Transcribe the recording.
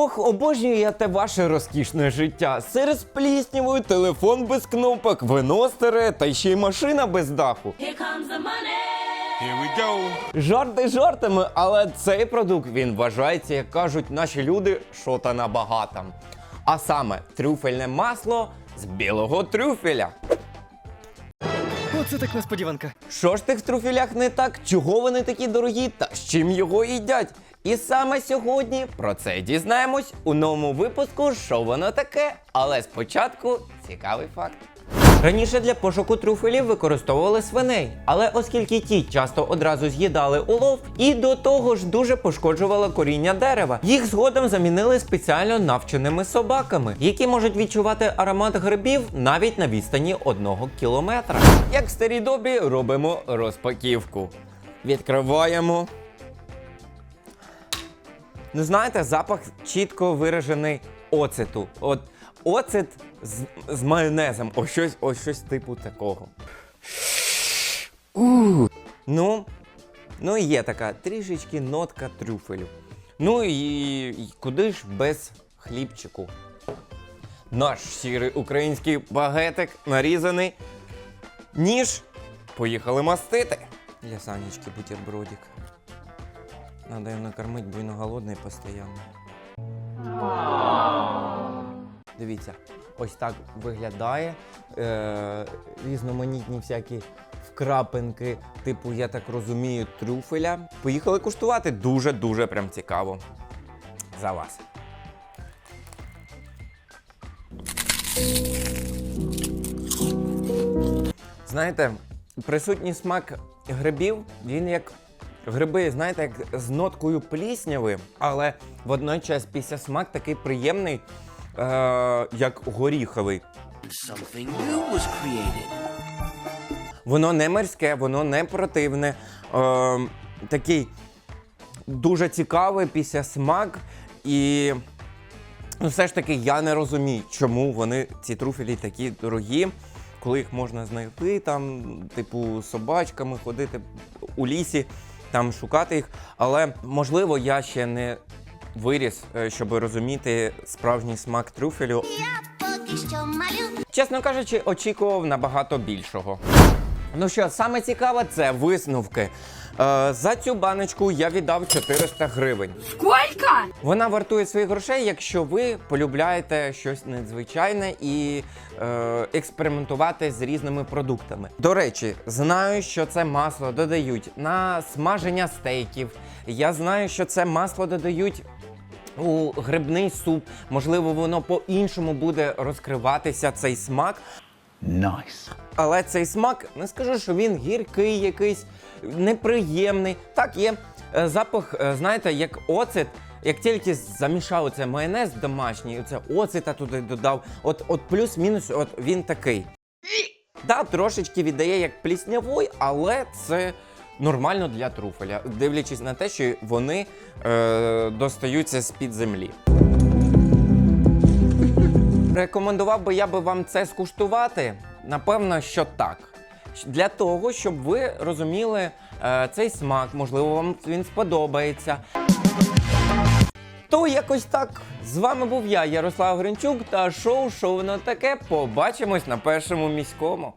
Ох, обожнюю я те ваше розкішне життя. Сир з пліснявою, телефон без кнопок, вино старе, та ще й машина без даху. Here comes the money. Here we go. Жарти жартами, але цей продукт він вважається, як кажуть наші люди, шота на багатам. А саме трюфельне масло з білого трюфеля. Оце так несподіванка. Що ж тих в трюфелях не так? Чого вони такі дорогі та з чим його їдять? І саме сьогодні про це дізнаємось у новому випуску Що воно таке? Але спочатку цікавий факт. Раніше для пошуку трюфелів використовували свиней, але оскільки ті часто одразу з'їдали улов і до того ж дуже пошкоджували коріння дерева, їх згодом замінили спеціально навченими собаками, які можуть відчувати аромат грибів навіть на відстані одного кілометра. Як в старій добі робимо розпаківку. Відкриваємо. Ну, знаєте, запах чітко виражений оцету. От оцет з, з майонезом. Ось щось, ось щось типу такого. У. Ну, ну є така трішечки нотка трюфелю. Ну і, і куди ж без хлібчику? Наш сірий український багетик нарізаний. Ніж. Поїхали мастити. Для Санечки бутербродик. Надо його накормити, бо він голодний постійно. Дивіться, ось так виглядає. Е, різноманітні всякі вкрапинки, типу, я так розумію, трюфеля. Поїхали куштувати. Дуже-дуже прям цікаво. За вас. Знаєте, присутній смак грибів, він як гриби, знаєте, як з ноткою плісняви, але водночас після смак такий приємний, е- як горіховий. Воно не морське, воно не противне. Е- такий дуже цікавий після смак. І ну, все ж таки я не розумію, чому вони ці труфелі такі дорогі, коли їх можна знайти, там, типу, собачками ходити у лісі, там шукати їх. Але можливо, я ще не виріс, е, щоб розуміти справжній смак трюфелю. Я поки що малю. Чесно кажучи, очікував набагато більшого. Ну що, саме цікаве це висновки. Е, за цю баночку я віддав 400 гривень. Сколько? Вона вартує своїх грошей, якщо ви полюбляєте щось надзвичайне і е, експериментувати з різними продуктами. До речі, знаю, що це масло додають на смаження стейків. Я знаю, що це масло додають. У грибний суп, можливо, воно по-іншому буде розкриватися цей смак. Nice. Але цей смак не скажу, що він гіркий якийсь, неприємний. Так, є е, запах, е, знаєте, як оцет. Як тільки замішав це майонез домашній, оце оцета туди додав, от, от плюс-мінус, от він такий. Да, трошечки віддає як пліснявий, але це нормально для труфеля, дивлячись на те, що вони е, достаються з-під землі. Рекомендував би я би вам це скуштувати? Напевно, що так. Для того, щоб ви розуміли е, цей смак, можливо, вам він сподобається. То якось так. З вами був я, Ярослав Гринчук, та шоу «Що воно таке. Побачимось на першому міському.